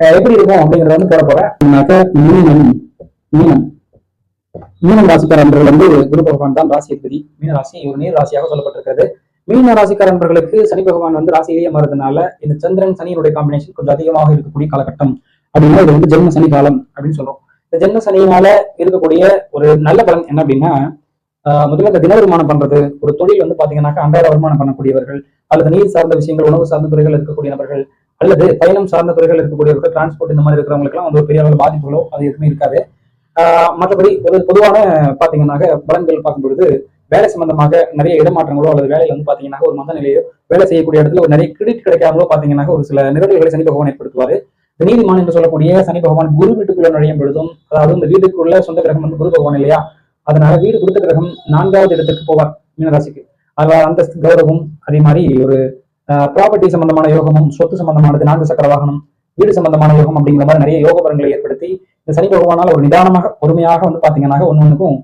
எப்படி இருக்கும் அப்படிங்கறத வந்து போட போறேன். மீனம் மீனம். வந்து குரு பகவான் தான் ராசி அதிபதி மீன ராசி ஒரு நீர் ராசியாக சொல்லப்பட்டிருக்கிறது. மீன ராசிக்காரர்களுக்கு சனி பகவான் வந்து ராசியிலேயே மாறுறதுனால இந்த சந்திரன் சனியினுடைய காம்பினேஷன் கொஞ்சம் அதிகமாக இருக்கக்கூடிய காலகட்டம் அப்படின்னா இது வந்து ஜென்ம சனி காலம் அப்படின்னு சொல்றோம். இந்த ஜென்ம சனியினால இருக்கக்கூடிய ஒரு நல்ல பலன் என்ன அப்படின்னா ஆஹ் முதல்ல இந்த தின வருமானம் பண்றது ஒரு தொழில் வந்து பாத்தீங்கன்னாக்கா அன்றாட வருமானம் பண்ணக்கூடியவர்கள் அல்லது நீர் சார்ந்த விஷயங்கள் உணவு சார்ந்த துறைகள் இருக்கக்கூடிய நபர்கள் அல்லது பயணம் சார்ந்த துறைகள் இருக்கக்கூடியவர்கள் டிரான்ஸ்போர்ட் இந்த மாதிரி இருக்கிறவங்களுக்குலாம் வந்து ஒரு பெரிய அளவில் பாதிப்புகளோ அது எதுவுமே இருக்காது. ஆஹ் மற்றபடி ஒரு பொதுவான பாத்தீங்கன்னாக்க பலன்கள் பார்க்கும்பொழுது வேலை சம்பந்தமாக நிறைய இடமாற்றங்களோ அல்லது வேலையில வந்து பாத்தீங்கன்னா ஒரு மந்த நிலையோ வேலை செய்யக்கூடிய இடத்துல ஒரு நிறைய கிரெடிட் கிடைக்காமலோ பாத்தீங்கன்னா ஒரு சில நிகழ்வுகளை சனி பகவான் ஏற்படுத்துவாரு. நீதிமான் என்று சொல்லக்கூடிய சனி பகவான் குரு வீட்டுக்குள்ள நுழையும் பொழுதும் அதாவது இந்த வீட்டுக்குள்ள சொந்த கிரகம் வந்து குரு பகவான் இல்லையா? அதனால வீடு கொடுத்த கிரகம் நான்காவது இடத்துக்கு போவார் மீனராசிக்கு. அதுல அந்தஸ்து கௌரவம் அதே மாதிரி ஒரு ப்ராப்பர்ட்டி சம்பந்தமான யோகமும் சொத்து சம்பந்தமானது நான்கு சக்கர வாகனம் வீடு சம்பந்தமான யோகம் அப்படிங்கிற மாதிரி நிறைய யோக பலன்களை ஏற்படுத்தி இந்த சனி பகவானால் ஒரு நிதானமாக பொறுமையாக வந்து பாத்தீங்கன்னா ஒன்னொன்னுக்கும்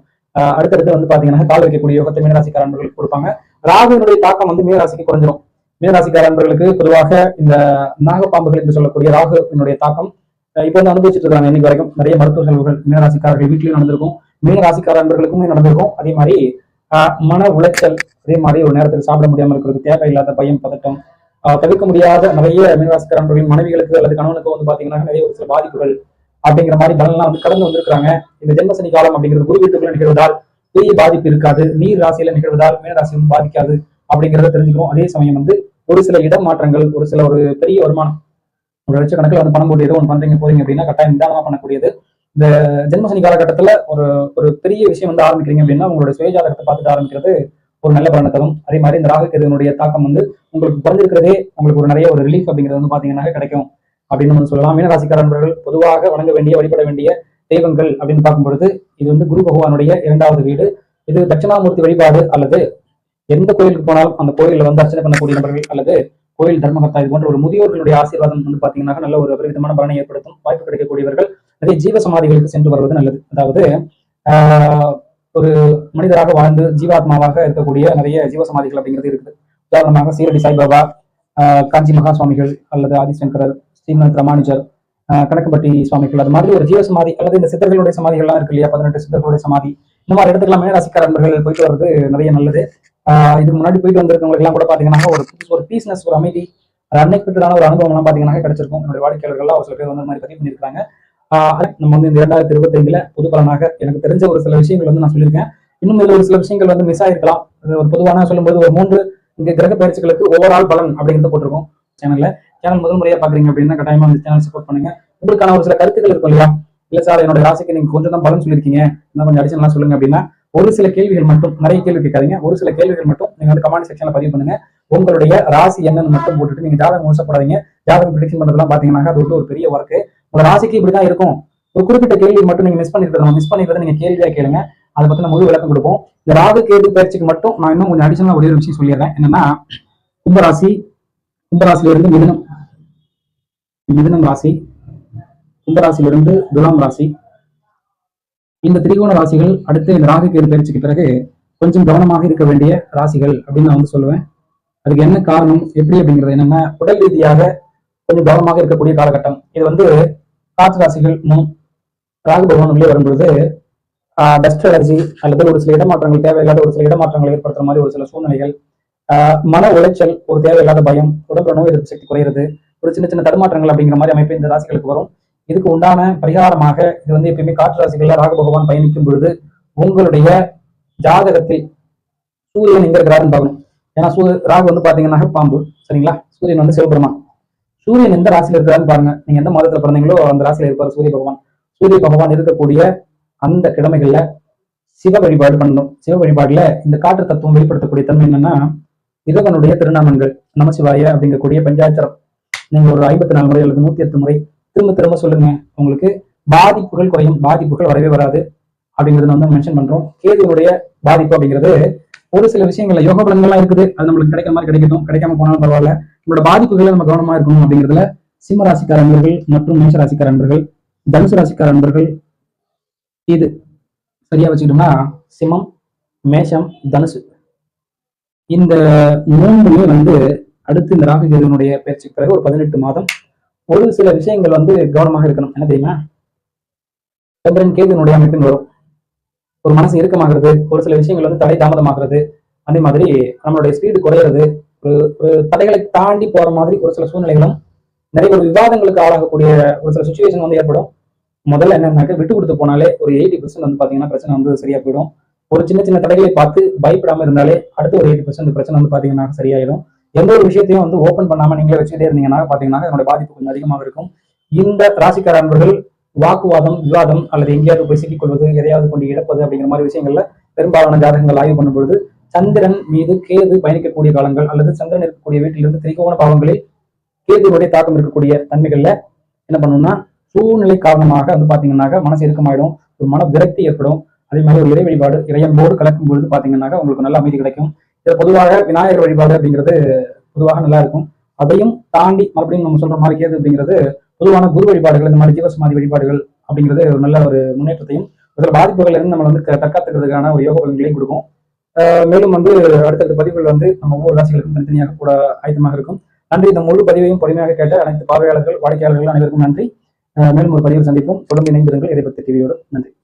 அடுத்தடுத்து வந்து பாத்தீங்கன்னா கால் வைக்கக்கூடிய யோகத்தை மீனராசிக்காரன்பர்களுக்கு கொடுப்பாங்க. ராகுவினுடைய தாக்கம் வந்து மீனராசிக்கு குறைஞ்சிரும். மீனராசிக்காரன்பங்களுக்கு பொதுவாக இந்த நாகப்பாம்புகள் என்று சொல்லக்கூடிய ராகுவினுடைய தாக்கம் இப்ப இப்போ வந்து அனுபவிச்சுட்டு இருக்காங்க இன்னைக்கு வரைக்கும். நிறைய மருத்துவ செலவுகள் மீனராசிக்காரர்கள் வீட்லயும் நடந்திருக்கும். மீனராசிக்காரன்பர்களுக்குமே நடந்திருக்கும். அதே மாதிரி மன உளைச்சல் அதே மாதிரி ஒரு நேரத்துக்கு சாப்பிட முடியாமல் இருக்கிறது தேவையில்லாத பயம் பதட்டம் ஆஹ் தவிர்க்க முடியாத நிறைய மீனராசிக்கார மனைவிகளுக்கு அல்லது கணவனுக்கு வந்து பாத்தீங்கன்னா நிறைய ஒரு சில பாதிப்புகள் அப்படிங்கிற மாதிரி பலன்லாம் வந்து கடந்து வந்திருக்கிறாங்க. இந்த ஜென்மசனி காலம் அப்படிங்கிறது குரு வீட்டுக்குள்ள நிகழ்வதால் பெரிய பாதிப்பு இருக்காது. நீர் ராசியில நிகழ்வதால் மீனராசி வந்து பாதிக்காது அப்படிங்கிறத தெரிஞ்சுக்கிறோம். அதே சமயம் வந்து ஒரு சில இடம் மாற்றங்கள் ஒரு சில ஒரு பெரிய வருமானம் ஒரு லட்சக்கணக்கில் வந்து பணம் போட்டு ஏதோ ஒன்று பண்றீங்க போறீங்க அப்படின்னா கட்டாயம் நிதானமா பண்ணக்கூடியது. இந்த ஜென்மசனி காலகட்டத்துல ஒரு ஒரு பெரிய விஷயம் வந்து ஆரம்பிக்கிறீங்க அப்படின்னா உங்களோட சுயஜாதகத்தை பார்த்துட்டு ஆரம்பிக்கிறது ஒரு நல்ல பலனை தரும். அதே மாதிரி இந்த ராகுக்கேதுனுடைய தாக்கம் வந்து உங்களுக்கு குறைஞ்சிருக்கிறதே உங்களுக்கு ஒரு நிறைய ஒரு ரிலீஃப் அப்படிங்கிறது வந்து பாத்தீங்கன்னா கிடைக்கும். அப்படின்னு வந்து சொல்லலாம். மீனராசிக்கார நண்பர்கள் பொதுவாக வணங்க வேண்டிய வழிபட வேண்டிய தெய்வங்கள் அப்படின்னு பார்க்கும்பொழுது இது வந்து குரு பகவானுடைய இரண்டாவது வீடு. இது தட்சிணாமூர்த்தி வழிபாடு அல்லது எந்த கோயிலுக்கு போனாலும் அந்த கோயிலில் வந்து அர்ச்சனை பண்ணக்கூடிய நபர்கள் அல்லது கோயில் தர்மகர்த்தா இது போன்ற ஒரு முதியோர்களுடைய ஆசீர்வாதம் வந்து பாத்தீங்கன்னா நல்ல ஒரு விதமான பலனை ஏற்படுத்தும். வாய்ப்பு கிடைக்கக்கூடியவர்கள் நிறைய ஜீவ சமாதிகளுக்கு சென்று வருவது நல்லது. அதாவது ஆஹ் ஒரு மனிதராக வாழ்ந்து ஜீவாத்மாவாக இருக்கக்கூடிய நிறைய ஜீவ சமாதிகள் அப்படிங்கிறது இருக்குது. உதாரணமாக சீரடி சாய்பாபா காஞ்சி மகா சுவாமிகள் அல்லது ஆதிசங்கரர் ஸ்ரீநாத் ராமானுஜர் கணக்கப்பட்டி சுவாமிகள் அது மாதிரி ஒரு ஜீவ சமாதி அல்லது இந்த சித்தர்களுடைய சமாதிகள்லாம் இருக்கு இல்லையா? பதினெட்டு சித்தர்களுடைய சமாதி. இந்த மாதிரி இடத்துக்கெல்லாம் மேராசிக்கார நண்பர்கள் போயிட்டு வர்றது நிறைய நல்லது. ஆஹ் இதுக்கு முன்னாடி போயிட்டு வந்திருக்கவங்களுக்கு எல்லாம் கூட பாத்தீங்கன்னா ஒரு ஒரு பீஸ்னஸ் ஒரு அமைதி அன்னைக்கு ஒரு அனுபவம் எல்லாம் பாத்தீங்கன்னா கிடைச்சிருக்கும். என்னுடைய வாடிக்கையாளர்கள்லாம் ஒரு சில பேர் வந்து இந்த மாதிரி பதிவு பண்ணியிருக்காங்க நம்ம வந்து இந்த இரண்டாயிரத்தி இருபத்தி ஐந்துல பொது பலனாக எனக்கு தெரிஞ்ச ஒரு சில விஷயங்கள் வந்து நான் சொல்லியிருக்கேன். இன்னும் இதுல ஒரு சில விஷயங்கள் வந்து மிஸ் ஆயிருக்கலாம். ஒரு பொதுவான சொல்லும்போது ஒரு மூன்று இங்கே கிரக பயிற்சிகளுக்கு ஓவரால் பலன் அப்படிங்கிறது போட்டிருக்கோம் சேனல்ல சேனல் முதல் முறையா பாக்குறீங்க அப்படின்னா கட்டாயமா அந்த சேனல் சப்போர்ட் பண்ணுங்க. உங்களுக்கான ஒரு சில கருத்துக்கள் இருக்கும் இல்லையா? இல்ல சார் என்னோட ராசிக்கு நீங்க கொஞ்சம் தான் பலன் சொல்லியிருக்கீங்க. இன்னும் கொஞ்சம் அடிஷனலா சொல்லுங்க அப்படின்னா ஒரு சில கேள்விகள் மட்டும் நிறைய கேள்வி கேட்காதீங்க. ஒரு சில கேள்விகள் மட்டும் நீங்க வந்து கமெண்ட் செக்ஷன்ல பதிவு பண்ணுங்க. உங்களுடைய ராசி என்னன்னு மட்டும் போட்டுட்டு நீங்க ஜாதகம் மோசப்படாதீங்க ஜாதகம் ப்ரிடிக்ஷன் பண்றதெல்லாம் பாத்தீங்கன்னா அது வந்து ஒரு பெரிய ஒர்க்கு உங்க ராசிக்கு இப்படிதான் இருக்கும். ஒரு குறிப்பிட்ட கேள்வி மட்டும் நீங்க மிஸ் பண்ணிருக்கணும். மிஸ் பண்ணிருக்கிறத நீங்க கேள்வியா கேளுங்க. அதை பத்தின முழு விளக்கம் கொடுப்போம். இந்த ராகு கேது பயிற்சிக்கு மட்டும் நான் இன்னும் கொஞ்சம் அடிஷனலா ஒரே ஒரு விஷயம் சொல்லிடுறேன். என்னன்னா கும்பராசி கும்பராசிலிருந்து மிதனம். மிதனம் ராசி கும்பராசியிலிருந்து துலாம் ராசி. இந்த திரிகோண ராசிகள் அடுத்து இந்த ராகு கேது பயிற்சிக்கு பிறகு கொஞ்சம் கவனமாக இருக்க வேண்டிய ராசிகள் அப்படின்னு நான் வந்து சொல்லுவேன். அதுக்கு என்ன காரணம் எப்படி அப்படிங்கிறது என்னன்னா உடல் ரீதியாக கொஞ்சம் கவனமாக இருக்கக்கூடிய காலகட்டம். இது வந்து காற்று ராசிகள் முன் ராகு பகவான் உள்ளே வரும்பொழுது டஸ்ட் அலர்ஜி அல்லது ஒரு சில இடமாற்றங்கள் தேவையில்லாத ஒரு சில இடமாற்றங்களை ஏற்படுத்துற மாதிரி ஒரு சில சூழ்நிலைகள் மன உளைச்சல் ஒரு தேவையில்லாத பயம் உடம்புல நோய் எதிர்ப்பு சக்தி குறையிறது ஒரு சின்ன சின்ன தடுமாற்றங்கள் அப்படிங்கிற மாதிரி அமைப்பு இந்த ராசிகளுக்கு வரும். இதுக்கு உண்டான பரிகாரமாக இது வந்து எப்பயுமே காற்று ராசிகள்ல ராகு பகவான் பயணிக்கும் பொழுது உங்களுடைய ஜாதகத்தில் சூரியன் எங்க இருக்கிறாருன்னு பார்க்கணும். ஏன்னா சூரிய ராகு வந்து பாத்தீங்கன்னா பாம்பு சரிங்களா? சூரியன் வந்து சிவபெருமான். சூரியன் எந்த ராசியில இருக்கிறான்னு பாருங்க. நீங்க எந்த மாதத்துல பிறந்தீங்களோ அந்த ராசியில இருப்பார் சூரிய பகவான். சூரிய பகவான் இருக்கக்கூடிய அந்த கிழமைகள்ல சிவ வழிபாடு பண்ணணும். சிவ வழிபாடுல இந்த காற்று தத்துவம் வெளிப்படுத்தக்கூடிய தன்மை என்னன்னா இறைவனுடைய திருநாமங்கள் நமசிவாய அப்படிங்கக்கூடிய பஞ்சாச்சரம் நீங்க ஒரு ஐம்பத்தி நாலு முறை அல்லது நூத்தி எட்டு முறை திரும்ப திரும்ப சொல்லுங்க. உங்களுக்கு பாதிப்புகள் குறையும். பாதிப்புகள் வரவே வராது. அப்படிங்கறத வந்து மென்ஷன் பண்றோம். கேதுவுடைய பாதிப்பு அப்படிங்கிறது ஒரு சில விஷயங்கள்ல யோக பலன்கள்லாம் இருக்குது. அது நம்மளுக்கு கிடைக்கிற மாதிரி கிடைக்கட்டும். கிடைக்காம போனாலும் பரவாயில்ல. நம்மளோட பாதிப்புகளை நம்ம கவனமா இருக்கணும் அப்படிங்கிறதுல சிம்ம ராசிக்கார அன்பர்கள் மற்றும் மேஷ ராசிக்கார அன்பர்கள் தனுசு ராசிக்கார அன்பர்கள் இது சரியா வச்சுக்கிட்டோம்னா சிம்மம் மேஷம் தனுசு. இந்த மூன்றுமே வந்து அடுத்து இந்த ராகு கேதுவனுடைய பயிற்சிக்கு பிறகு ஒரு பதினெட்டு மாதம் ஒரு சில விஷயங்கள் வந்து கவனமாக இருக்கணும். என்ன தெரியுமா? சந்திரன் கேதுனுடைய அமைப்பின் வரும். ஒரு மனசு இறுக்கமாகிறது ஒரு சில விஷயங்கள் வந்து தடை தாமதமாகிறது. அதே மாதிரி நம்மளுடைய ஸ்பீடு குறையிறது ஒரு ஒரு தடைகளை தாண்டி போற மாதிரி ஒரு சில சூழ்நிலைகளும் நிறைய ஒரு விவாதங்களுக்கு ஆளாகக்கூடிய ஒரு சில சுச்சுவேஷன் வந்து ஏற்படும். முதல்ல என்னன்னாக்க விட்டு கொடுத்து போனாலே ஒரு எயிட்டி பர்சன்ட் வந்து பாத்தீங்கன்னா பிரச்சனை வந்து சரியா போயிடும். ஒரு சின்ன சின்ன தடைகளை பார்த்து பயப்படாம இருந்தாலே அடுத்து ஒரு எயிட்டி பர்சன்ட் பிரச்சனை வந்து பாத்தீங்கன்னா சரியாயிடும். எந்த ஒரு விஷயத்தையும் வந்து ஓப்பன் பண்ணாம நீங்களே வச்சுக்கிட்டே இருந்தீங்கன்னா பாத்தீங்கன்னா என்னோட பாதிப்பு கொஞ்சம் அதிகமாக இருக்கும். இந்த ராசிக்கார அன்பர்கள் வாக்குவாதம் விவாதம் அல்லது எங்கேயாவது போய் சிக்கிக்கொள்வது எதையாவது கொண்டு இழப்பது அப்படிங்கிற மாதிரி விஷயங்கள்ல பெரும்பாலான ஜாதகங்கள் ஆய்வு பண்ணும் பொழுது சந்திரன் மீது கேது பயணிக்கக்கூடிய காலங்கள் அல்லது சந்திரன் இருக்கக்கூடிய வீட்டிலிருந்து திரிகோண பாவங்களில் கேதுவுடைய தாக்கம் இருக்கக்கூடிய தன்மைகள்ல என்ன பண்ணணும்னா சூழ்நிலை காரணமாக வந்து பாத்தீங்கன்னாக்க மனசு இறுக்கமாயிடும் ஒரு மன விரக்தி ஏற்படும். அதே மாதிரி ஒரு இறை வழிபாடு இறையன்போடு கலக்கும் பொழுது பாத்தீங்கன்னாக்க உங்களுக்கு நல்ல அமைதி கிடைக்கும். இது பொதுவாக விநாயகர் வழிபாடு அப்படிங்கிறது பொதுவாக நல்லா இருக்கும். அதையும் தாண்டி மறுபடியும் நம்ம சொல்ற மாதிரி கேது அப்படிங்கிறது பொதுவான குரு வழிபாடுகள் இந்த மாதிரி ஜீவசமாதி வழிபாடுகள் அப்படிங்கிறது ஒரு நல்ல ஒரு முன்னேற்றத்தையும் அதில் பாதிப்புகள் இருந்து நம்ம வந்து க- தற்காத்துக்கிறதுக்கான ஒரு யோக பலன்களையும் கொடுக்கும். மேலும் வந்து அடுத்தடுத்த பதிவுகள் வந்து நம்ம ஒவ்வொரு ராசிகளுக்கும் தனித்தனியாக கூட ஆயத்தமாக இருக்கும். நன்றி. இந்த முழு பதிவையும் பொறுமையாக கேட்ட அனைத்து பார்வையாளர்கள் வாடிக்கையாளர்கள் அனைவருக்கும் நன்றி. மேலும் ஒரு பதிவில் சந்திப்போம். தொடர்ந்து இணைந்திருங்கள். இதை பற்றி டிவியோடு நன்றி.